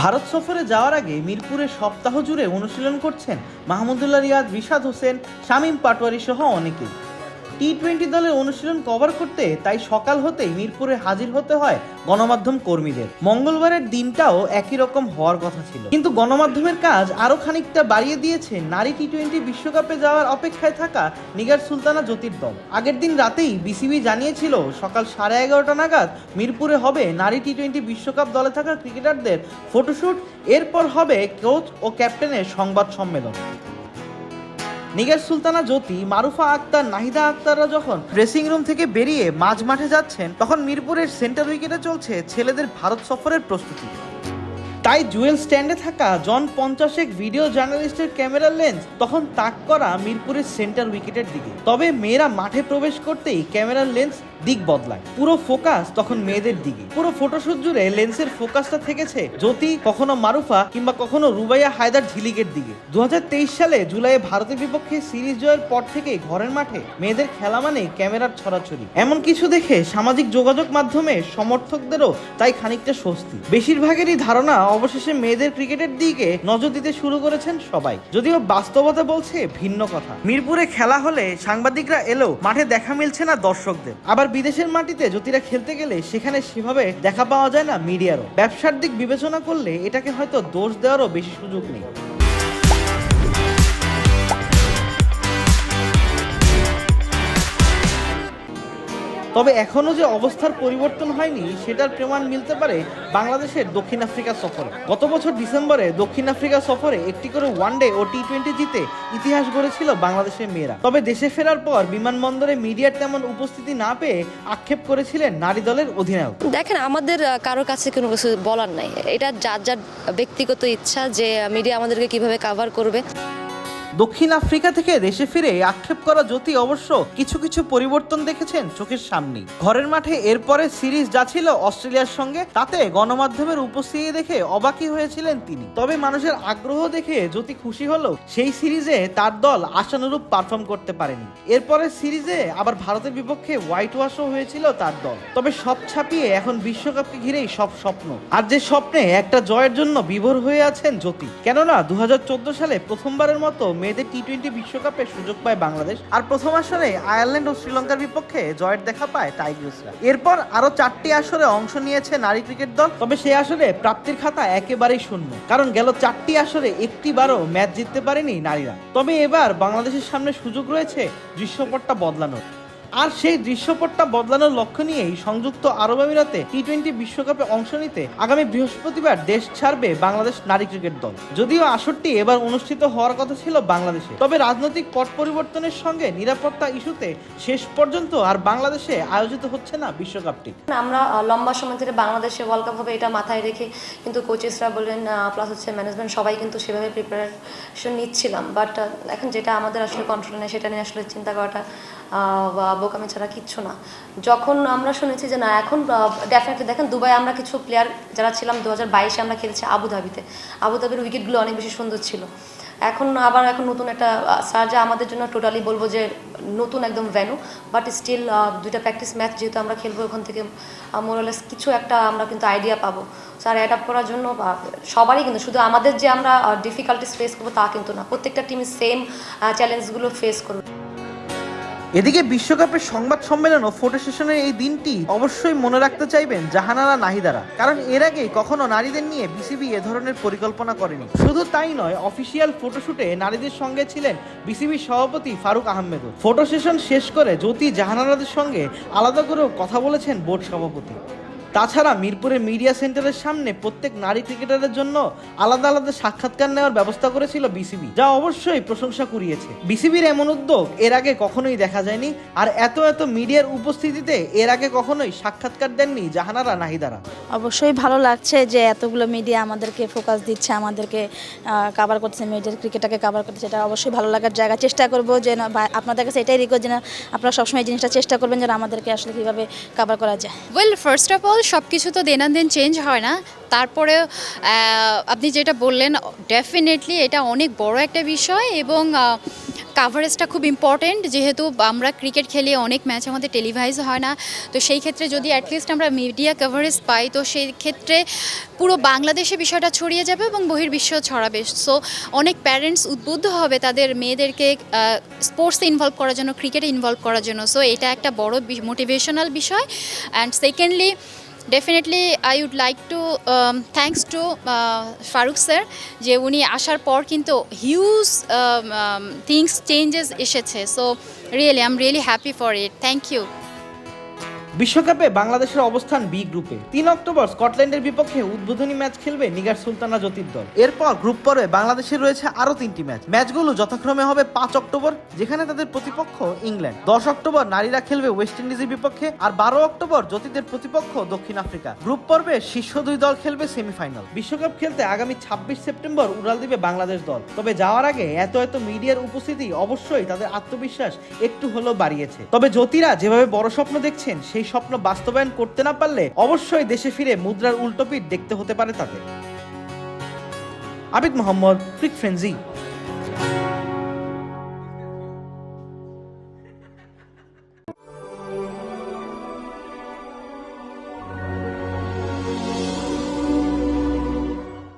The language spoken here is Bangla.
ভারত সফরে যাওয়ার আগে মিরপুরে সপ্তাহ জুড়ে অনুশীলন করছেন মাহমুদুল্লাহ রিয়াদ, রিশাদ হোসেন, শামীম পাটোয়ারি সহ অনেকেই। টি টোয়েন্টি দলের অনুশীলন কভার করতে তাই সকাল হতেই মিরপুরে হাজির হতে হয় গণমাধ্যম কর্মীদের। মঙ্গলবারের দিনটাও একই রকম হওয়ার কথা ছিল। কিন্তু গণমাধ্যমের কাজ আরও খানিকটা বাড়িয়ে দিয়েছে নারী টি টোয়েন্টি বিশ্বকাপে যাওয়ার অপেক্ষায় থাকা নিগার সুলতানা জ্যোতির দল। আগের দিন রাতেই বিসিবি জানিয়েছিল সকাল সাড়ে এগারোটা নাগাদ মিরপুরে হবে নারী টি টোয়েন্টি বিশ্বকাপ দলে থাকা ক্রিকেটারদের ফটোশুট। এরপর হবে কোচ ও ক্যাপ্টেনের সংবাদ সম্মেলন। নিগার সুলতানা জ্যোতি, মারুফা আক্তার, নাহিদা আক্তাররা যখন ড্রেসিং রুম থেকে বেরিয়ে মাঝ মাঠে যাচ্ছেন, তখন মিরপুরের সেন্টার উইকেটে চলছে ছেলেদের ভারত সফরের প্রস্তুতি। তাই জুয়েল স্ট্যান্ডে থাকা জন পঞ্চাশেক ভিডিও জার্নালিস্টের ক্যামেরার লেন্স তখন তাক করা মিরপুরের সেন্টার উইকেটের দিকে। তবে মেয়েরা মাঠে প্রবেশ করতেই ক্যামেরার লেন্স দিক বদলায়। পুরো ফোকাস তখন মেয়েদের দিকে। পুরো ফটোশুট জুড়ে লেন্সের ফোকাসটা থেকেছে জ্যোতি, কখনো মারুফা কিংবা কখনো রুবাইয়া হায়দার ঝিলিকের দিকে। দু হাজার তেইশ সালে জুলাইয়ে ভারতের বিপক্ষে সিরিজ জয়ের পর থেকেই ঘরের মাঠে মেয়েদের খেলা মানে ক্যামেরার ছড়াছড়ি। এমন কিছু দেখে সামাজিক যোগাযোগ মাধ্যমে সমর্থকদেরও তাই খানিকটা স্বস্তি। বেশিরভাগেরই ধারণা, অবশেষে মেয়েদের ক্রিকেটের দিকে নজর দিতে শুরু করেছেন সবাই। যদিও বাস্তবতা বলছে ভিন্ন কথা। মিরপুরে খেলা হলে সাংবাদিকরা এলেও মাঠে দেখা মিলছে না দর্শকদের। আবার বিদেশের মাটিতে জ্যোতিরা খেলতে গেলে সেখানে সেভাবে দেখা পাওয়া যায় না মিডিয়ারও। ব্যবসার দিক বিবেচনা করলে এটাকে হয়তো দোষ দেওয়ারও বেশি সুযোগ নেই। তবে এখনও যে অবস্থার পরিবর্তন হয়নি, সেটার প্রমাণ মিলতে পারে বাংলাদেশের দক্ষিণ আফ্রিকা সফরে। গত বছর ডিসেম্বরে দক্ষিণ আফ্রিকা সফরে একটি করে ওয়ানডে ও টি টোয়েন্টি জিতে ইতিহাস গড়েছিল বাংলাদেশের মেয়েরা। তবে দেশে ফেরার পর বিমানবন্দরে মিডিয়ার তেমন উপস্থিতি না পেয়ে আক্ষেপ করেছিলেন নারী দলের অধিনায়ক। দেখেন, আমাদের কারোর কাছে কোনো কিছু বলার নাই। এটা যার যার ব্যক্তিগত ইচ্ছা যে মিডিয়া আমাদেরকে কীভাবে কাভার করবে। দক্ষিণ আফ্রিকা থেকে দেশে ফিরে আক্ষেপ করা জ্যোতি অবশ্য কিছু কিছু পরিবর্তন দেখেছেন চোখের সামনেই। ঘরের মাঠে এরপরে সিরিজ যা ছিল অস্ট্রেলিয়ার সঙ্গে, তাতে গণমাধ্যমের উপস্থিতি দেখে অবাকই হয়েছিলেন তিনি। তবে মানুষের আগ্রহ দেখে জ্যোতি খুশি হলো সেই সিরিজে তার দল আশানুরূপ পারফর্ম করতে পারেনি। এরপরে সিরিজে আবার ভারতের বিপক্ষে হোয়াইট ওয়াশও হয়েছিল তার দল। তবে সব ছাপিয়ে এখন বিশ্বকাপকে ঘিরেই সব স্বপ্ন। আর যে স্বপ্নে একটা জয়ের জন্য বিভোর হয়ে আছেন জ্যোতি। কেননা দু হাজার চোদ্দ সালে প্রথমবারের মতো মেয়েদের টি টোয়েন্টি বিশ্বকাপে সুযোগ পায় বাংলাদেশ। আর প্রথম আসরে আয়ারল্যান্ড ও শ্রীলঙ্কার বিপক্ষে জয়ের দেখা পায় টাইগ্রিসরা। এরপর আরও চারটি আসরে অংশ নিয়েছে নারী ক্রিকেট দল, তবে সে আসরে প্রাপ্তির খাতা একেবারেই শূন্য। কারণ গেল চারটি আসরে একটি বারও ম্যাচ জিততে পারেনি নারীরা। তবে এবার বাংলাদেশের সামনে সুযোগ রয়েছে দৃশ্যপটটা বদলানোর। আর সেই দৃশ্যপটটা বদলানোর লক্ষ্য নিয়েই সংযুক্ত আরব আমিরাতে টি টোয়েন্টি বিশ্বকাপে অংশ নিতে আগামী বৃহস্পতিবার দেশ ছাড়বে বাংলাদেশ নারী ক্রিকেট দল। যদিও আসরটি এবার অনুষ্ঠিত হওয়ার কথা ছিল বাংলাদেশে, তবে রাজনৈতিক পট পরিবর্তনের সঙ্গে নিরাপত্তা ইস্যুতে শেষ পর্যন্ত আর বাংলাদেশে আয়োজিত হচ্ছে না বিশ্বকাপটি। আমরা লম্বা সময় ধরে বাংলাদেশে ওয়ার্ল্ড কাপ হবে এটা মাথায় রেখে কিন্তু কোচেসরা বললেন প্লাস হচ্ছে ম্যানেজমেন্ট সবাই কিন্তু সেভাবে প্রিপারেশন নিচ্ছিলাম। বাট এখন যেটা আমাদের আসলে কন্ট্রোল নেই, সেটা নিয়ে আসলে চিন্তা করাটা বা বোকামি ছাড়া কিচ্ছু না। যখন আমরা শুনেছি যে না, এখন ডেফিনেটলি দেখেন, দুবাই আমরা কিছু প্লেয়ার যারা ছিলাম দু হাজার বাইশে আমরা খেলেছি আবুধাবিতে। আবুধাবির উইকেটগুলো অনেক বেশি সুন্দর ছিল। এখন আবার এখন নতুন একটা সার্জা আমাদের জন্য টোটালি বলব যে নতুন একদম ভ্যানু বাট স্টিল দুইটা প্র্যাকটিস ম্যাচ যেহেতু আমরা খেলব ওখান থেকে মোরালেস কিছু একটা আমরা কিন্তু আইডিয়া পাবো। স্যার অ্যাডাপ্ট করার জন্য সবারই কিন্তু, শুধু আমাদের যে আমরা ডিফিকাল্টিস ফেস করব তা কিন্তু না। প্রত্যেকটা টিম সেম চ্যালেঞ্জগুলো ফেস করবে। এদিকে বিশ্বকাপের সংবাদ সম্মেলন ও ফটো সেশনের এই দিনটি অবশ্যই মনে রাখতে চাইবেন জাহানারা নাহিদারা। কারণ এর আগে কখনো নারীদের নিয়ে বিসিবি এ ধরনের পরিকল্পনা করেনি। শুধু তাই নয় অফিসিয়াল ফটোশুটে নারীদের সঙ্গে ছিলেন বিসিবি সভাপতি ফারুক আহমেদ ফটো সেশন শেষ করে জ্যোতি জাহানারাদের সঙ্গে আলাদা করেও কথা বলেছেন বোর্ড সভাপতি। তাছাড়া মিরপুরে মিডিয়া সেন্টারের সামনে প্রত্যেক নারী ক্রিকেটারের জন্য আলাদা আলাদা সাক্ষাৎকার নেওয়ার ব্যবস্থা করেছিল বিসিবি যা অবশ্যই প্রশংসা কুড়িয়েছে। বিসিবির এমন উদ্যোগ এর আগে কখনোই দেখা যায়নি আর এত এত মিডিয়ার উপস্থিতিতে এর আগে কখনোই সাক্ষাৎকার দেননি জাহানারা নাহিদারা। অবশ্যই ভালো লাগছে যে এতগুলো মিডিয়া আমাদেরকে ফোকাস দিচ্ছে আমাদেরকে কাভার করছে মেয়েদের ক্রিকেটটাকে কাভার করছে এটা অবশ্যই ভালো লাগার জায়গা। চেষ্টা করব যে না বা আপনাদের কাছে এটাই রিকোয়েস্ট যে না আপনারা সবসময় জিনিসটা চেষ্টা করবেন যেন আমাদেরকে আসলে কীভাবে কাভার করা যায়। ওয়েল ফার্স্ট অফ অল সব কিছু তো দেনান দিন চেঞ্জ হয় না। তারপরে আপনি যেটা বললেন ডেফিনেটলি এটা অনেক বড় একটা বিষয় এবং কাভারেজটা খুব ইম্পর্টেন্ট যেহেতু আমরা ক্রিকেট খেলি অনেক ম্যাচ আমাদের টেলিভাইজ হয় না। তো সেই ক্ষেত্রে যদি অ্যাটলিস্ট আমরা মিডিয়া কাভারেজ পাই, তো সেই ক্ষেত্রে পুরো বাংলাদেশে বিষয়টা ছড়িয়ে যাবে এবং বহির্বিশ্ব ছড়াবে। সো অনেক প্যারেন্টস উদ্বুদ্ধ হবে তাদের মেয়েদেরকে স্পোর্টসে ইনভলভ করার জন্য ক্রিকেটে ইনভলভ করার জন্য। সো এটা একটা বড় মোটিভেশনাল বিষয়। And secondly definitely I would like to thanks to Faruque sir যে উনি আসার পর কিন্তু হিউজ থিংস চেঞ্জেস এসেছে। So really I am really happy for it thank you বিশ্বকাপে বাংলাদেশের অবস্থান বি গ্রুপে তিন অক্টোবর স্কটল্যান্ডের বিপক্ষে উদ্বোধনী ম্যাচ খেলবে নিগার সুলতানা জ্যোতির দল। এরপর গ্রুপ পর্বে বাংলাদেশের রয়েছে আরও তিনটি ম্যাচ। ম্যাচগুলো যথাক্রমে হবে পাঁচ অক্টোবর, যেখানে তাদের প্রতিপক্ষ ইংল্যান্ড। দশ অক্টোবর নারীরা খেলবে ওয়েস্ট ইন্ডিজের বিপক্ষে, আর বারো অক্টোবর জ্যোতিদের প্রতিপক্ষ দক্ষিণ আফ্রিকা। গ্রুপ পর্বে শীর্ষ দুই দল খেলবে সেমিফাইনাল বিশ্বকাপ খেলতে আগামী ছাব্বিশ সেপ্টেম্বর উড়াল দিবে বাংলাদেশ দল। তবে যাওয়ার আগে এত এত মিডিয়ার উপস্থিতি অবশ্যই তাদের আত্মবিশ্বাস একটু হলেও বাড়িয়েছে। তবে জ্যোতিরা যেভাবে বড় স্বপ্ন দেখছেন, সেই স্বপ্ন বাস্তবায়ন করতে না পারলে অবশ্যই দেশে ফিরে মুদ্রার উল্টোপিট দেখতে হতে পারে তাদের। আবিদ মোহাম্মদ ফ্রিক ফ্রেন্সি